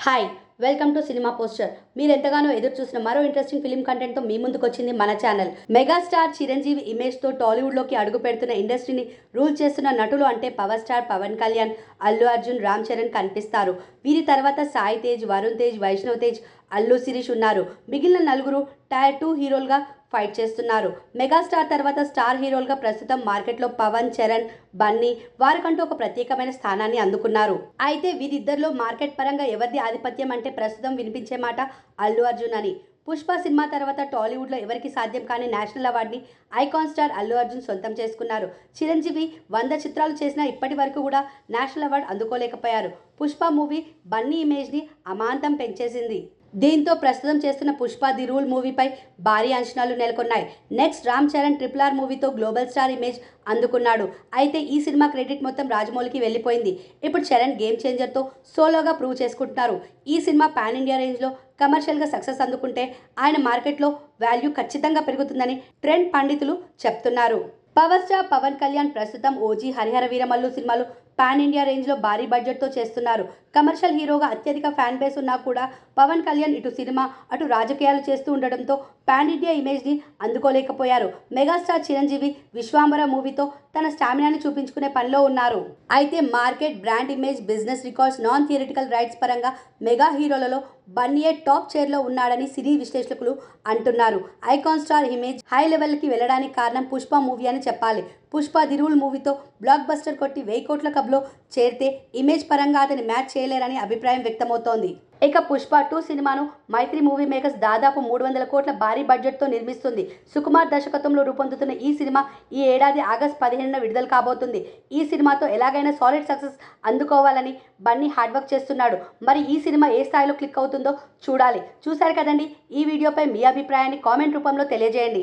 Hi welcome to cinema poster మీరు ఎంతగానో ఎదురు చూసిన మరో ఇంట్రెస్టింగ్ ఫిలిం కంటెంట్తో మీ ముందుకు వచ్చింది మన ఛానల్. మెగాస్టార్ చిరంజీవి ఇమేజ్తో టాలీవుడ్లోకి అడుగు పెడుతున్న ఇండస్ట్రీని రూల్ చేస్తున్న నటులు అంటే పవర్ స్టార్ పవన్ కళ్యాణ్ అల్లు అర్జున్ రామ్ చరణ్ కనిపిస్తారు. వీరి తర్వాత సాయి తేజ్ వరుణ్ తేజ్ వైష్ణవ్ తేజ్ అల్లు శిరీష్ ఉన్నారు. మిగిలిన నలుగురు టైర్ టూ హీరోలుగా ఫైట్ చేస్తున్నారు. మెగాస్టార్ తర్వాత స్టార్ హీరోలుగా ప్రస్తుతం మార్కెట్లో పవన్ చరణ్ బన్నీ వారికంటూ ఒక ప్రత్యేకమైన స్థానాన్ని అందుకున్నారు. అయితే వీరిద్దరిలో మార్కెట్ పరంగా ఎవరిది ఆధిపత్యం అంటే ప్రస్తుతం వినిపించే మాట అల్లు అర్జున్ అని. పుష్ప సినిమా తర్వాత టాలీవుడ్లో ఎవరికి సాధ్యం కాని నేషనల్ అవార్డుని ఐకాన్ స్టార్ అల్లు అర్జున్ సొంతం చేసుకున్నారు. చిరంజీవి వంద చిత్రాలు చేసినా ఇప్పటి వరకు కూడా నేషనల్ అవార్డు అందుకోలేకపోయారు. పుష్ప మూవీ బన్నీ ఇమేజ్ని అమాంతం పెంచేసింది. దీంతో ప్రస్తుతం చేస్తున్న పుష్ప ది రూల్ మూవీపై భారీ అంచనాలు నెలకొన్నాయి. Next Ram Charan triple R మూవీతో గ్లోబల్ స్టార్ ఇమేజ్ అందుకున్నాడు. అయితే ఈ సినిమా క్రెడిట్ మొత్తం రాజమౌళికి వెళ్ళిపోయింది. ఇప్పుడు చరణ్ గేమ్ చేంజర్తో సోలోగా ప్రూవ్ చేసుకుంటున్నారు. ఈ సినిమా పాన్ ఇండియా రేంజ్లో కమర్షియల్గా సక్సెస్ అందుకుంటే ఆయన మార్కెట్లో వాల్యూ ఖచ్చితంగా పెరుగుతుందని ట్రెండ్ పండితులు చెప్తున్నారు. పవర్ స్టార్ పవన్ కళ్యాణ్ ప్రస్తుతం ఓజీ హరిహర వీరమల్లు సినిమాలు పాన్ ఇండియా రేంజ్లో భారీ బడ్జెట్తో చేస్తున్నారు. కమర్షియల్ హీరోగా అత్యధిక ఫ్యాన్ బేస్ ఉన్నా కూడా పవన్ కళ్యాణ్ ఇటు సినిమా అటు రాజకీయాలు చేస్తూ ఉండడంతో పాన్ ఇండియా ఇమేజ్ని అందుకోలేకపోయారు. మెగాస్టార్ చిరంజీవి విశ్వాంబర మూవీతో తన స్టామినాని చూపించుకునే పనిలో ఉన్నారు. అయితే market brand image business records non theatrical rights పరంగా మెగా హీరోలలో బన్నీయే టాప్ చైర్లో ఉన్నాడని సినీ విశ్లేషకులు అంటున్నారు. ఐకాన్ స్టార్ ఇమేజ్ హై లెవెల్కి వెళ్ళడానికి కారణం పుష్ప మూవీ అని చెప్పాలి. పుష్ప దిరువుల్ మూవీతో బ్లాక్ బస్టర్ కొట్టి వెయ్యి కోట్ల కబ్లో చేరితే ఇమేజ్ పరంగా అతని మ్యాచ్ చేయలేరని అభిప్రాయం వ్యక్తమవుతోంది. ఇక పుష్ప టూ సినిమాను మైత్రి మూవీ మేకర్స్ దాదాపు మూడు వందల కోట్ల భారీ బడ్జెట్తో నిర్మిస్తుంది. సుకుమార్ దర్శకత్వంలో రూపొందుతున్న ఈ సినిమా ఈ ఏడాది ఆగస్ట్ పదిహేనున విడుదల కాబోతుంది. ఈ సినిమాతో ఎలాగైనా సాలిడ్ సక్సెస్ అందుకోవాలని బన్నీ హార్డ్ వర్క్ చేస్తున్నాడు. మరి ఈ సినిమా ఏ స్థాయిలో క్లిక్ అవుతుందో చూడాలి. చూశారు కదండి? ఈ వీడియోపై మీ అభిప్రాయాన్ని కామెంట్ రూపంలో తెలియజేయండి.